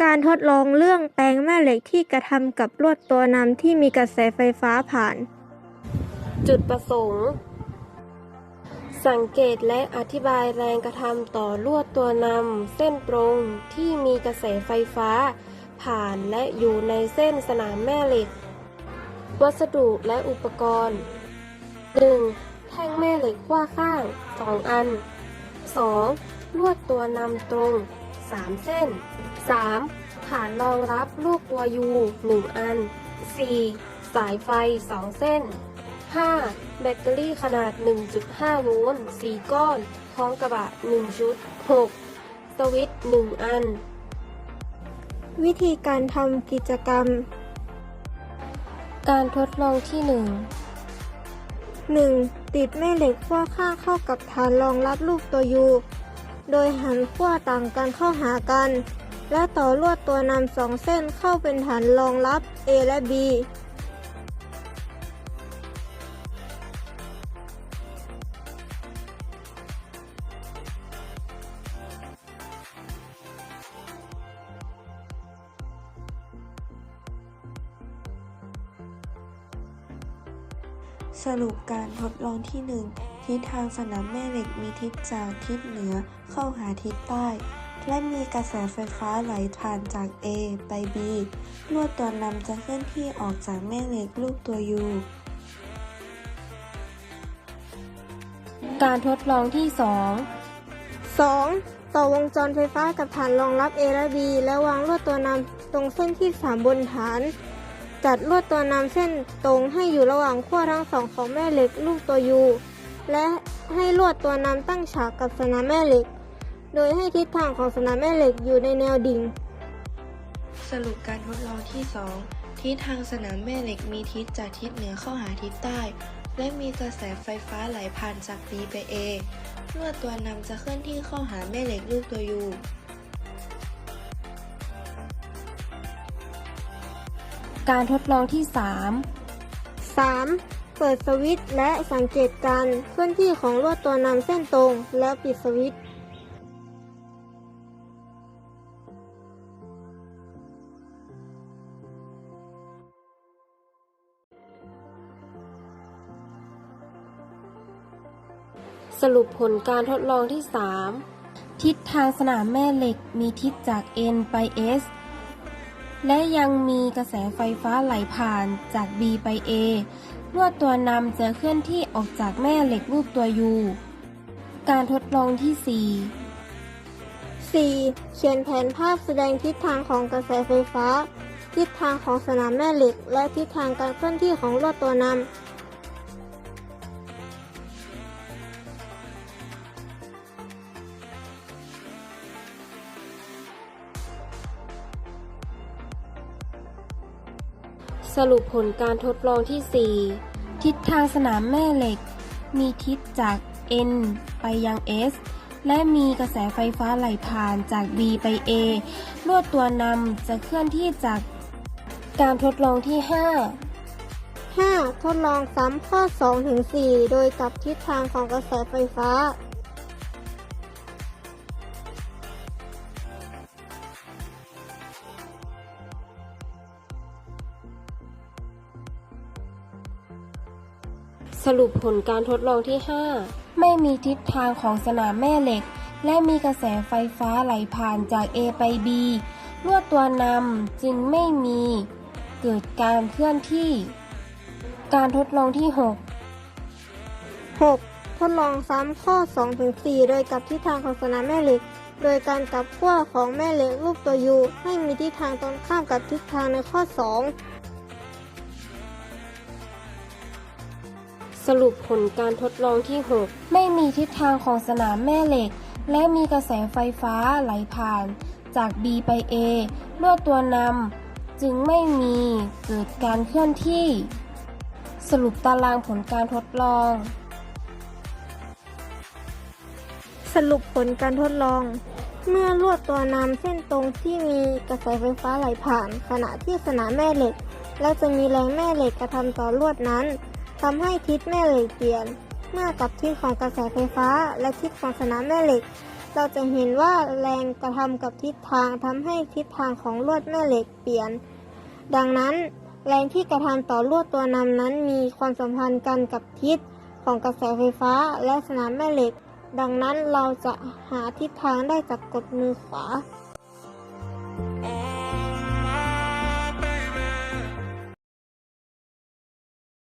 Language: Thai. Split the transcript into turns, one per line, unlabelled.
การทดลองเรื่องแปลงแม่เหล็กที่กระทำกับลวดตัวนำที่มีกระแสไฟฟ้าผ่าน
จุดประสงค์ สังเกตและอธิบายแรงกระทำต่อลวดตัวนำเส้นตรงที่มีกระแสไฟฟ้า ผ่านและอยู่ในเส้นสนามแม่เหล็ก วัสดุและอุปกรณ์ 1. แท่งแม่เหล็กขั้วข้าง 2 อัน 2. ลวดตัวนำตรง 3 เส้น 3. ฐานรองรับลูกตัวยู1อัน 4. สายไฟ 2 เส้น 5. แบตเตอรี่ขนาด 1.5 โวลต์4ก้อน พร้อมกระบะ 1 ชุด 6. สวิตช์1อัน
วิธีการทำกิจกรรม
การทดลองที่
1. ติดแม่เหล็กขั้วข้างเข้ากับฐานรองรับลูกตัวยู โดยหันขั้วต่างกันเข้าหากัน และต่อลวดตัวนำสองเส้นเข้าเป็นฐานรองรับ A และ B
สรุปการทดลองที่ 1 ทิศทางสนามแม่เหล็กมีทิศจากทิศเหนือเข้าหาทิศใต้ และมีกระแสไฟฟ้าไหลผ่านจาก A ไป B ลวดตัวนำจะเคลื่อนที่ออกจากแม่เหล็กรูปตัว U
1การทดลองที่
2. ต่อวงจรไฟฟ้ากับฐานรองรับ A และ B แล้ววางลวดตัวนำตรงเส้นที่ 3 บนฐาน จัดลวดตัวนำเส้นตรงให้อยู่ระหว่างขั้วทั้งสองของแม่เหล็กลูกตัว U และให้ลวดตัวนำตั้งฉากกับสนามแม่เหล็ก โดยให้ทิศทางของสนามแม่เหล็กอยู่ในแนวดิ่ง
สรุปการทดลองที่ 2 ทิศทางสนามแม่เหล็กมีทิศจากทิศเหนือเข้าหาทิศใต้ และมีกระแสไฟฟ้าไหลผ่านจาก B ไป A ลวดตัวนำจะเคลื่อนที่เข้าหาแม่เหล็กรูปตัว U
การทดลองที่
3. เปิดสวิตช์และสังเกตการเคลื่อนที่ของลวดตัวนำเส้นตรง แล้วปิดสวิตช์
3สรุปผลการทดลองที่ 3 ทิศทางสนามแม่เหล็กมีทิศจาก N ไป S และยังมีกระแสไฟฟ้าไหลผ่านจาก B ไป A ลวดตัวนำจะเคลื่อนที่ออกจากแม่เหล็กรูปตัว U การทดลองที่
4. เขียนแผนภาพแสดงทิศทางของกระแสไฟฟ้า ทิศทางของสนามแม่เหล็ก และทิศทางการเคลื่อนที่ของลวดตัวนำ
สรุปผลการทดลองที่ 4 ทิศทางสนามแม่เหล็ก มีทิศจาก N ไปยัง S และมีกระแสไฟฟ้าไหลผ่านจาก B ไป A ลวดตัวนำจะเคลื่อนที่จากการทดลองที่ 5
5. ทดลองซ้ำข้อ2ถึง4โดยกลับทิศทางของกระแสไฟฟ้า
สรุปผลการทดลองที่ 5 ไม่มีทิศทางของสนามแม่เหล็ก และมีกระแสไฟฟ้าไหลผ่านจาก A ไป B ลวดตัวนำจึงไม่มี เกิดการเคลื่อนที่ การทดลองที่
6. ทดลองซ้ำข้อ2ถึง4โดยกับทิศทางของสนามแม่เหล็ก โดยการกลับขั้วของแม่เหล็กรูปตัว U ให้มีทิศทางตรงข้ามกับทิศทางในข้อ 2
สรุปผลการทดลองที่ 6 ไม่มีทิศทางของสนามแม่เหล็ก และมีกระแสไฟฟ้าไหลผ่าน จาก B ไป A ลวดตัวนำจึงไม่มีเกิดการเคลื่อนที่ สรุปตารางผลการทดลอง
สรุปผลการทดลอง เมื่อลวดตัวนำเส้นตรงที่มีกระแสไฟฟ้าไหลผ่าน ขณะที่สนามแม่เหล็ก และจะมีแรงแม่เหล็กกระทำต่อลวดนั้น ทำให้ทิศแม่เหล็กเปลี่ยน เมื่อกับทิศของกระแสไฟฟ้า และทิศของสนามแม่เหล็ก เราจะเห็นว่าแรงกระทำกับทิศทางทำให้ทิศทางของลวดแม่เหล็กเปลี่ยน ดังนั้น แรงที่กระทำต่อลวดตัวนำนั้นมีความสัมพันธ์กันกับทิศของกระแสไฟฟ้าและสนามแม่เหล็ก ดังนั้นเราจะหาทิศทางได้จากกฎมือขวา